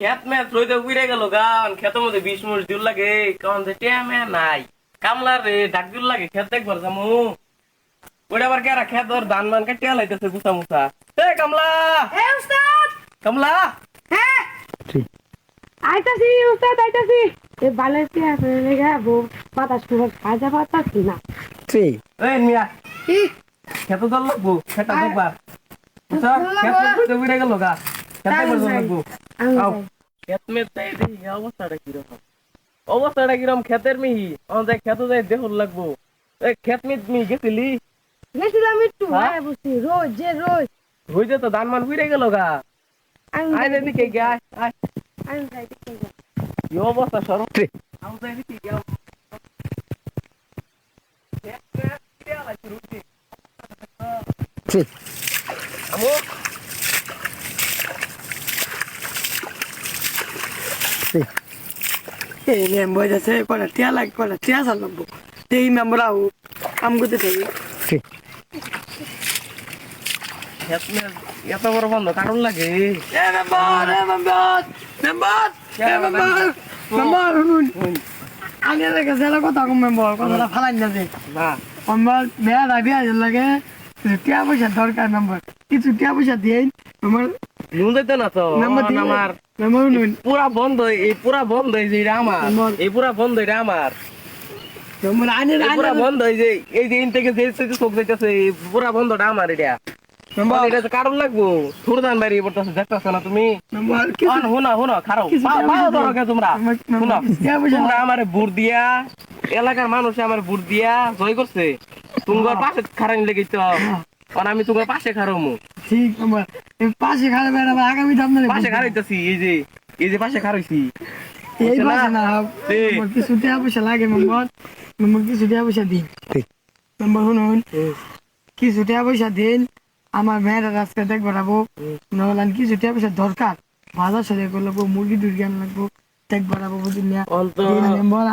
খেত মে রইতে উইরে গেল গান খেতের মধ্যে বিশ দিল লাগে কারণ যে টেমে নাই। কামলার রে ডাক দিল লাগে খেত দেখবার যামু ওটা আবার কেরা খেত ওর ধান মান কাটতে লাইতেছে গুছা মুছা। এ কামলা! এ উস্তাদ! কামলা! হ্যাঁ আইতাছি উস্তাদ আইতাছি। এ বালেতে আছে লেগা বো বাতাস কুয়ার কাজা পাতাছি না? এই মিয়া। কি? খেত দল লাগবো খেতা দেখবার। খেত গেল গা। খেত দেখবার জল লাগবো আমি আও। যাই। খেত মে তাই দেখি অবস্থাটা কীরকম অবস্থাটা কীরকম খেতের মিহি আমার যাই খেতে যাই দেখুন লাগবো এই খেত মি তুমি গেছিলি গেছিলাম একটু হ্যাঁ? হ্যাঁ বুঝছি রোজ যে রোজ হইতে তো ধান মান উইরে গেল গা আমি আয় যাই, এদিকে গে আয় আয় আমি যাই দেখতে যাই। কি অবস্থা সরব আমি যাই এদিকে গে খেত খেত কে আলাইছে রুটি আমো এই মেম্বার আছে কটা টিয়া লাগে কটা টিয়া চাল লাগবো। এই মেম্বার আও কাম করতে থাকি এত বড় বন্ধ কারণ লাগে? এ মেম্বার এ মেম্বার মেম্বার এ মেম্বার মেম্বার শুনুন। আমি এলাকা জেলা কথা কম মেম্বার কথাটা ফালাই না যে। না। মেম্বার মেয়া দাবি আজ লাগে টিয়া পয়সা দরকার মেম্বার। কিছু টিয়া পয়সা দিয়ে মেম্বার নুন যাইতো না তো মেম্বার আমার- পুরা বন্ধ এই পুরা বন্ধ এটা আমার। এই পুরা বন্ধ এটা আমার। পুরা বন্ধ যে এই যে থেকে যে যে চোখ যাইতেছে পুরা বন্ধটা আমার এটা। কারণ লাগবো? থুরদান বাড়ি পড়তেছে দেখতেছ না তুমি? হুনা হুনা খারাপ তোমরা। তোমরা আমারে বুট দিয়া এলাকার মানুষ আমার বুট দিয়া জয় করছে। তোমার পাশে খারানি লেগে তো আর আমি তোমার পাশে খারামু ঠিক পাশে আগামী দাম না পাশে খারাইতেছি এই যে এই যে পাশে খারাইছি এই পাশে না পয়সা লাগে মেম্বার মেম্বার কিছু টাকা পয়সা দিন। মেম্বার শুনুন। কিছু টাকা পয়সা দিন আমার মেয়েরা রাস্তা দেখ বেড়াবো নহলে আর কিছু টাকা পয়সা দরকার। বাজার সাথে করে লাগবো মুরগি টুরগি আন লাগবো? দেখ বেড়াবো বুঝলি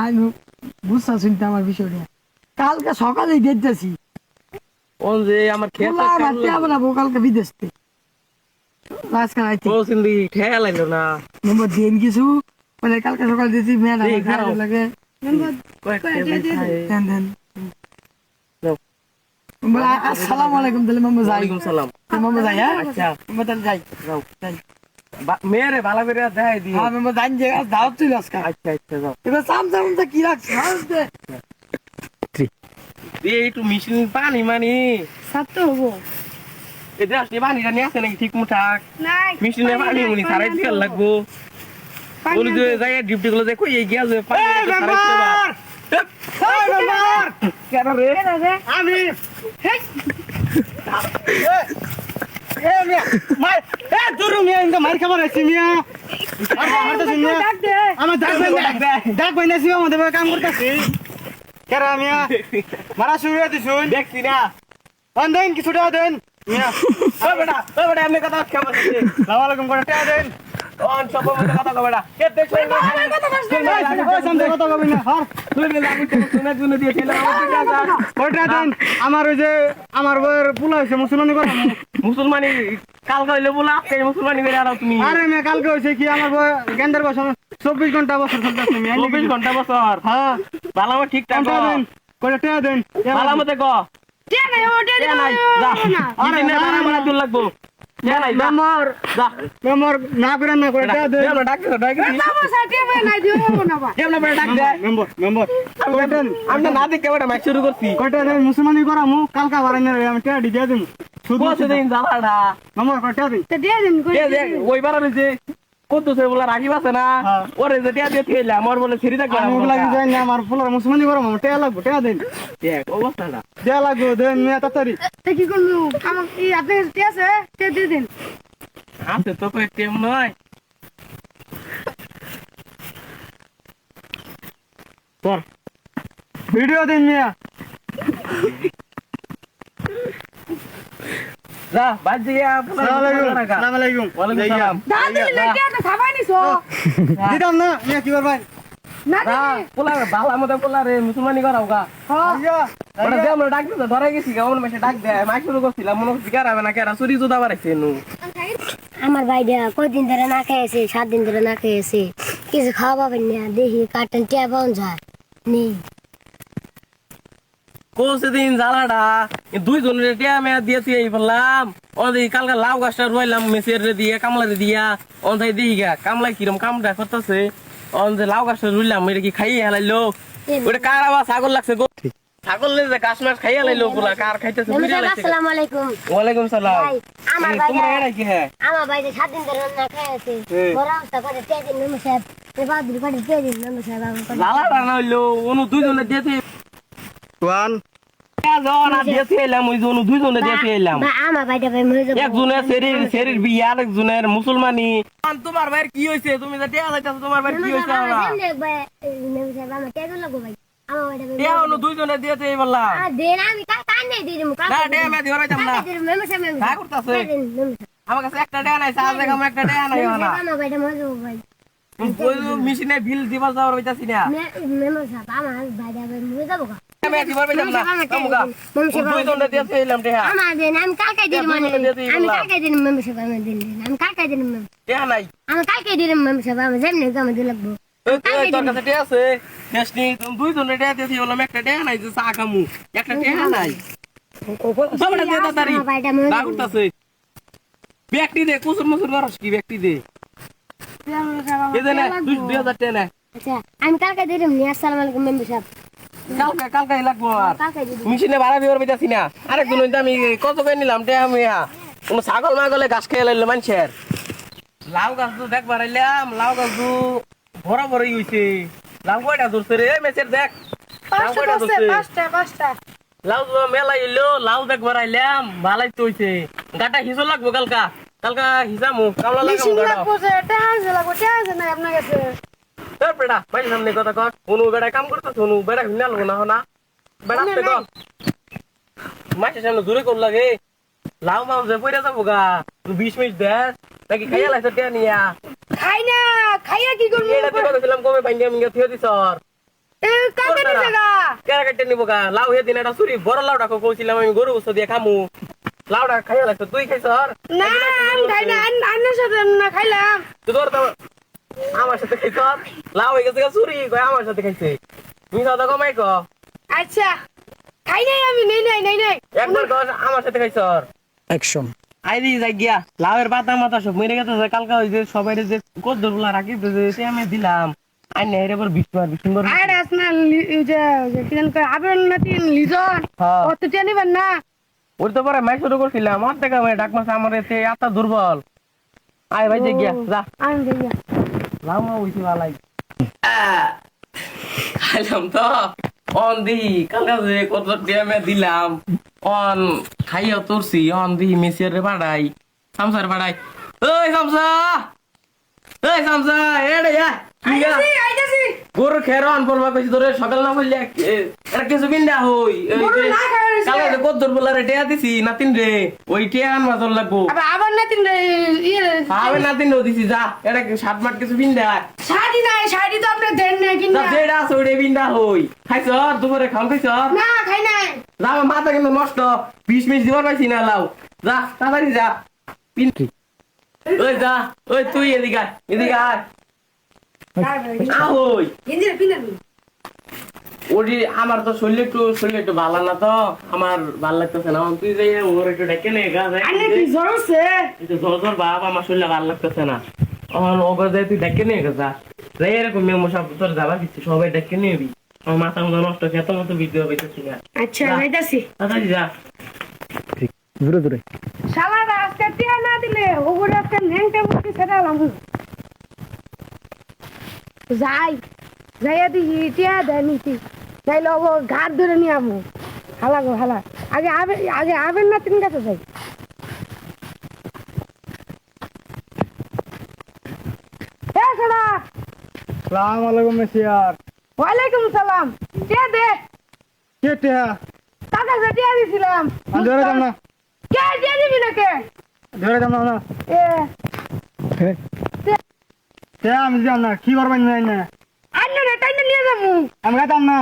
আইন বুঝতে শুনতে আমার বিষয়টা। কালকে সকালে দেখতেছি। অন যে আমার খেতে আমার টাকা কালকে বিদেশ থেকে। না। নম্বর দিন কিছু মানে কালকে সকাল খারাপ। লাগে। নম্বর কয়েকটা। দেন দেন। আসসালামু আলাইকুম তাহলে মামা যাই। ওয়ালাইকুম সালাম। মামা যাই হ্যাঁ? আচ্ছা। মামা তাহলে যাই। যাও। যাই। ভালো করে দেখাই হ্যাঁ মামা যে দাও তুই আজকে আচ্ছা আচ্ছা যাও। এবার সাম সাম তো কি রাখছিস সাহস দে। এই একটু মিশিন পানি মানি। সাত তো হব। নিয়ে আসে নাকি ঠিক মুঠাক নাই মিশিনে পানি মুনি সারাই দিয়ে লাগবো। বলি যে যাই ডিউটি গুলো দেখো এই গিয়া যে পানি! কেন রে? আমি আছে আমার ডাক বাইনা ডাক বাইনা আমাদের কাম করতেছি। কেরা মিয়া? মারা শুরু হতে শুন। দেখছি না। অন দেন কিছু টাকা দেন মিয়া। ও বেটা ও বেটা এমনি কথা কেমন আছে সালাম আলাইকুম করে টাকা দেন অন সব মধ্যে কথা কও বেটা কে দেখছ? ওই সামনে কথা কবি না হর তুই না লাগু শুনে শুনে দিয়ে ছেলে আমার দিকে আসা। ওইটা দেন আমার ওই যে আমার বউয়ের পোলা হয়েছে মুসলমানি করে মুসলমানি কাল কইলে বলা এই মুসলমানি বেরে আর তুমি। আরে মেয়ে কালকে হয়েছে কি আমার গেন্দার বছর চব্বিশ ঘণ্টা বছর চলতেছে মেয়ে চব্বিশ ঘণ্টা বছর হ্যাঁ। ভালো ঠিক ঠাক টাকা দেন করে টাকা দেন। ভালো মতে ক? দে নাই ও কে নাই যা। আরে, না, বারা না, বারা লাগবো। করে মুসলমানি করা কালকা বারাইনে আমি টাকা দিয়ে দেব জ্বালাটা। দিন? তো দিয়ে দিন ওই বারা বলা রাগি না হ্যাঁ। ওরে যে টিয়া দিয়ে থইলে আমার বলে ছিড়ি থাকবে আমি ওগুলা কি জানি না, আমার ফুলার মুসলমানি করা আমার টাকা লাগবো টাকা দেন। দেখ অবস্থাটা। টাকা লাগবো দেন মেয়ে তাড়াতাড়ি। তে কি করব আমার কি আপনি কাছে আছে? তে দিয়ে দিন। আছে তো কই টেম নয় ভিডিও দিন মিয়া। যা বাদ দিয়া সালাম আলাইকুম সালাম আলাইকুম। সালাম। দাঁত লেগে তো খাবাই নিছো? দিতাম না মিয়া কি করবেন? না পোলা ভালো মতো পোলা রে মুসলমানি করাও গা। হ্যাঁ ওটা যে আমরা ডাক দিতে ধরে গেছি কেমন মেসে ডাক দেয় মাইক শুরু করছিলাম মনে হচ্ছে কেরা না কেরা চুরি জুদা বাড়াইছে নু আমার ভাইটা কয়দিন ধরে না খেয়েছে সাত দিন ধরে না খেয়েছে। কিছু খাওয়া পাবেন না দেখি কার্টন টিয়া পাওয়া যায়? নেই। কোসে দিন জ্বালাটা। দুই জনের টিয়া মেয়া দিয়েছি এই বললাম ওদের কালকে লাউ গাছটা রুয়াইলাম মেসের দিয়ে কামলা দিয়া। অন্ধাই দেখি গা কামলা কিরম কামটা করতেছে। অন যে লাউ গাছটা রুইলাম এটা কি খাইয়ে হেলাইলো? ওটা কার আবার ছাগল লাগছে গো? ছাগল লে যে গাছ মাছ খাইয়ে লাইলো পুরা কার খাইতেছে নমস্কার, আসসালামু আলাইকুম। ওয়ালাইকুম সালাম। আমার ভাইটা- তোমরা কি হ্যাঁ? আমার ভাইটা সাত দিন ধরে না। বড় অবস্থা করে টিয়া দিন মেম্বার সাহেব। এবার দুই কাটে টিয়া দিন মেম্বার সাহেব আমার করে। হইল অনু দুইজনে দিয়েছে ওয়ান। আমার মুসলমানি। তোমার ভাইয়ের কি হয়েছে তুমি তোমার ভাইয়ের কি হয়েছে কাছে একটা টিয়া নাই আমার একটা টিয়া নাই যাব মেশিনে বিল দিবার যাওয়ার পাইতাছি না। মে- মেম্বার সাহেব, আমার ভাই যাব গা। আমি দিবার পাইতাম না। কামুকা দুইজনে দিয়েছে এলাম টিয়া আমার দেন, আমি কালকে দিন মানে দিয়ে দিই আমি। কালকে দিন মেম্বার সাহেব, আমার দিন। আমি কালকে দিন মেম্বার টিয়া নাই। আমি কালকে দিন মেম্বার সাহেব, আমার যেমনি আমার দিন লাগবো ওই তো- ওই তোর কাছে টিয়া আছে? টেস্ট নেই দুইজনে টিয়া দিয়েছি বললাম একটা টিয়া নাই যে চা খামু। একটা টিয়া নাই। সবটা দিয়ে তাড়াতাড়ি আমার ভাইটা মরে না যাব। করতাছে ব্যক্তি দে কুসুর মুসুর করস কি ব্যক্তি দে? আমি কালকে দিন নি আসসালামু আলাইকুম মেম্বার সাহেব। কালকে কালকে লাগবো আর। মেশিনে ভাড়া বিবার পাইতাছি না আরেকজন আমি কত করে নিলাম টিয়া আমি কোনো ছাগল মাগলে ঘাস খেয়ে লাইলো মানুষের। লাউ গাছ তো দেখ বাড়াইলাম লাউ গাছ তো ভরা ভরাই হইছে। লাউ কয়টা ধরছে রে? মেসের দেখ। লাউ পাঁচটা পাঁচটা লাউ তো মেলা লাউ দেখ বাড়াইলাম ভালাই তো হইছে। গাটা হিসো লাগবো কালকা। কালকা হিসামু কামলা লাগামু গাটা টাকা লাগবো টাকা নাই আপনার কাছে। তোর বেটা ভাই সামনে কথা কর। অনু বেটা কাম করতে অনু বেটা ভিন্ন লাগবো না হনা? বেটা তে কর মাসের সামনে দূরে কর লাগে। লাউ মাউ যে পয়রা যাব গা তুই বিশ মিনিট দেখ। নাকি খাইয়া লাগছে টিয়া নিয়া? খাই না খাইয়া কি করব? এটা তো করেছিলাম কমে পাইনি আমি থিয়ে দিছ। এ কাকে গা? কেরা কেটে নিবো গা? লাউ হে দিন এটা চুরি বড় লাউটা কইছিলাম আমি গরু বস্তু দিয়ে খামু। লাউটা খাইয়া লাগছে তুই খাইছ না আমি খাই না আন্নার সাথে না খাইলাম। তুই তোর তো আমার সাথে খাইছ লাউ হয়ে গেছে চুরি কয় আমার সাথে খাইছে। তুমি সাদা কমাই ক আচ্ছা খাই নাই আমি নেই নাই নেই নাই। একবার কর আমার সাথে খাইছ অ্যাকশন আইরি যাই গিয়া লাউয়ের পাতা মাথা সব মেরে গেছে কালকা ওই যে সবাই যে কত দরগুলা রাখি যে আমি দিলাম। আই নাই রে বড় বিষ্ণু আর বিষ্ণু আর আপনার যে ওই যে কি জানি কয়, আবেদন নাতি লিজন। হ্যাঁ। অত টিয়া না। ওর তো পরে মাই শুরু করছিলাম আমার থেকে আমি ডাক মাছ আমার এতে আত্মা দুর্বল। আয় ভাই যে গিয়া যা। আমি দেখি লাউ মা উইছি ভালাই খাইলাম তো। অন দি কালকা যে কত ডিয়ামে দিলাম। অন খাইয়া তোরছি অন দি মেসিয়ার রে বাড়াই সামসার বাড়াই ওই সামসা! এই সামসা এড়ে যা আইতাছি গরু খের অন পড়বা কইছি তোরে সকাল না বললে এটা কিছু হই। কালকে কত টিয়া দিছি নাতিন রে ওই টিয়া আনবা তোর লাগবো। আবার আবার নাতিন রে ইয়ে আবে নাতিন রে দিছি যা এটা কি সাত কিছু বিন্দা শাড়ি নাই শাড়ি তো আপনি দেন না কিনা যেটা আছে ওইটা বিন্দা হই। খাইছ দুপুরে খাম খাইছ? না খাই নাই। যা মাথা কিন্তু নষ্ট। বিশ মিনিট দিবার পাইছি না লাও যা তাড়াতাড়ি যা। পিন ওই যা ওই তুই এদিকে এদিকে আয়। ওটি আমার তো শরীর একটু শরীর একটু ভালো না তো। আমার ভালো লাগতেছে না। তুই যাই ওর একটু ডেকে নে জ্বর জোর জোর বাপ আমার শরীরে ভালো লাগতেছে না। আমার ওগর যাই তুই ডেকে নিয়ে গেছা যাই এরকম মেমো সব তোর যাবা দিচ্ছি সবাই ডেকে নিবি। আমার মাথা মতো নষ্ট খেতে মতো ভিডিও পাইতেছি না। আচ্ছা না। যাইতাছি। তাড়াতাড়ি যা। দূরে দূরে। শালারা আজকে টিয়া না দিলে ওগুলো আজকে ন্যাংটা মুখে সেটা যাই যাইয়া দিই টিয়া দেয় নিতি যাইলে ও ঘাট ধরে নিয়ে আমু হালা গো হালা আগে আবে আগে আবেন না তিন কাছে যাই এ সালা সালাম আলাইকুম মেসিয়ার ওয়ালাইকুম সালাম টিয়া দে কে টেহা টাকা যে টিয়া দিছিলাম আমি ধরে যাম না কে টিয়া দিবি না কে ধরে যাম না না এ তে আমি যাম না কি করবেন না। না নিয়ে যাব। আমি খাইতাম না।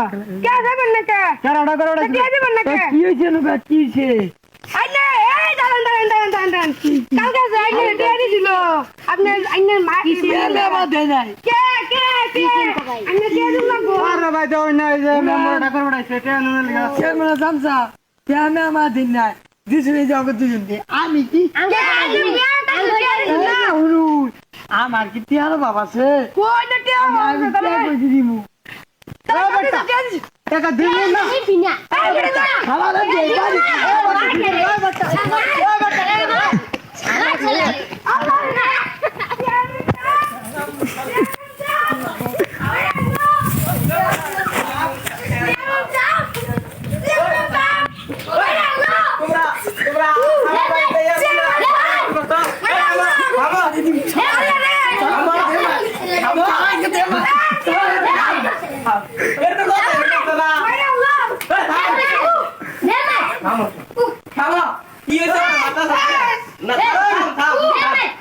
কে যাবেন না কে? কেন ওটা করে ওটা কে যাবেন না কে? কি হয়েছে নুকা কি হয়েছে? আইনে এই দাঁড়ান দাঁড়ান দাঁড়ান দাঁড়ান দাঁড়ান। কালকে যে আইনে টিয়া দিছিল আপনি আইনের মা কি আমি আমার দেয় নাই? কে দিল আরে ভাই না। এই যে লিগা জামসা আমি আমার দিন নাই। দুজন আমি আমার কি আর বাবা আছে? কই না আমি টিয়া কইছি দিমু টাকা দিবি না। খালা না দে বাড়ি হয়েছে মাথা না থাম, থাম, থাম।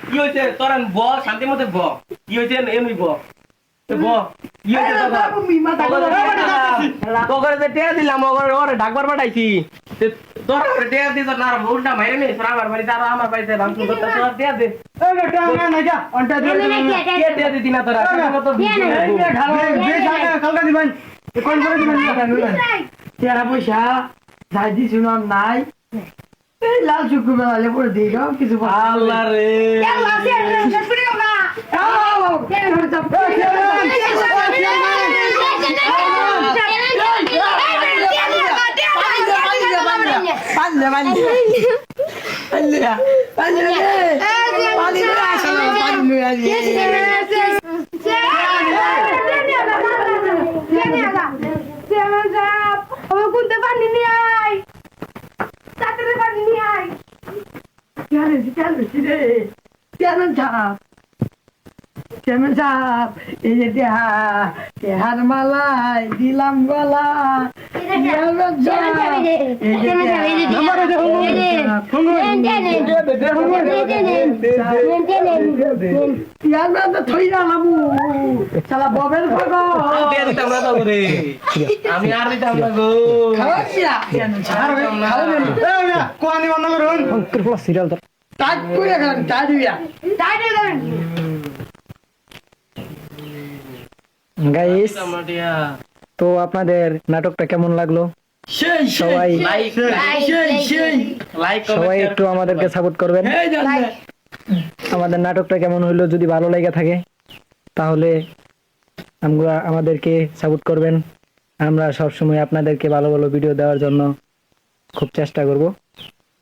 কি হয়েছে তোর ব শান্তি মতে ব। কি হয়েছে এমনি ব। ডাকবার পাঠাইছি। তে তোর ওরে টেয়া দিছ না উল্টা মাইরে নি তোর আমার বাড়িতে আর আমার বাড়িতে রাম সুন্দর তোর টেয়া দে। পয়সা যাই দিছু নাই। লাল চুকু বেলালে পরে দিয়ে দাও কিছু। আল্লাহ রে আও, পারলে পারলে পারলে চেয়ারম্যান চেয়ারম্যান রে চেয়ারম্যান সাহেব চেয়ারম্যান সাহেব এই যে দেহা দেহার মালাই দিলাম গলা আমি আর দিতাম না গো খাওয়া দিয়া টাইট করে গেলাম টাইট তো আপনাদের নাটকটা কেমন লাগল? সবাই সবাই একটু আমাদেরকে সাপোর্ট করবেন। আমাদের নাটকটা কেমন হইল যদি ভালো লেগে থাকে তাহলে আমরা আমাদেরকে সাপোর্ট করবেন। আমরা সবসময় আপনাদেরকে ভালো ভালো ভিডিও দেওয়ার জন্য খুব চেষ্টা করব।